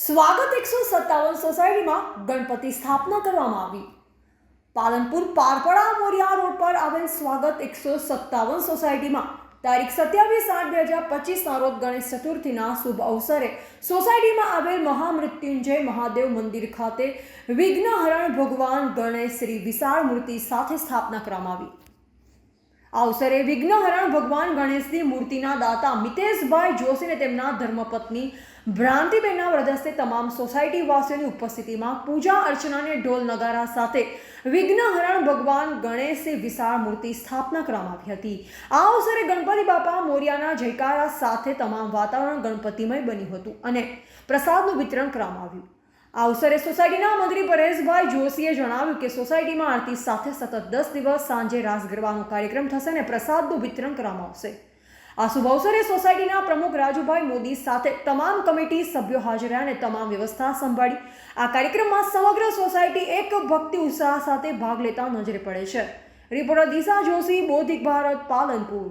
સ્વાગત એકસો સત્તાવન સોસાયટીમાં ગણપતિ સ્થાપના કરવામાં આવી. પાલનપુર પારપડા મોરિયા રોડ પર આવેલ સ્વાગત એકસો સત્તાવન સોસાયટીમાં તારીખ સત્યાવીસ આઠ બે હજાર પચીસના રોજ ગણેશ ચતુર્થીના શુભ અવસરે સોસાયટીમાં આવેલ મહામૃત્યુંજય મહાદેવ મંદિર ખાતે વિઘ્નહરણ ભગવાન ગણેશ શ્રી વિશાળ મૂર્તિ સાથે સ્થાપના કરવામાં આવી. અવસરે વિઘ્નહરણ ભગવાન ગણેશની મૂર્તિના દાતા મિતેશભાઈ જોશીને તેમના ધર્મપત્ની ભ્રાંતિબેનના વ્રજસ્તે તમામ સોસાયટી વાસીઓની ઉપસ્થિતિમાં પૂજા અર્ચનાને ઢોલ નગારા સાથે વિઘ્નહરણ ભગવાન ગણેશની વિશાળ મૂર્તિ સ્થાપના કરવામાં આવી હતી. આ અવસરે ગણપતિ બાપા મોરિયાના જયકારા સાથે તમામ વાતાવરણ ગણપતિમય બન્યું હતું અને પ્રસાદનું વિતરણ કરવામાં આવ્યું. આ અવસરે સોસાયટીના મંત્રી પરેશભાઈ જોશીએ જણાવ્યું કે સોસાયટીમાં આરતી સાથે સતત દસ દિવસ સાંજે રાસ ગરબાનો કાર્યક્રમ થશે અને પ્રસાદનું વિતરણ કરવામાં આવશે. આ શુભ અવસરે સોસાયટીના પ્રમુખ રાજુભાઈ મોદી સાથે તમામ કમિટી સભ્યો હાજર રહ્યા અને તમામ વ્યવસ્થા સંભાળી. આ કાર્યક્રમમાં સમગ્ર સોસાયટી એક ભક્તિ ઉત્સાહ સાથે ભાગ લેતા નજરે પડે છે. રિપોર્ટર દિશા જોશી, બૌદ્ધિક ભારત, પાલનપુર.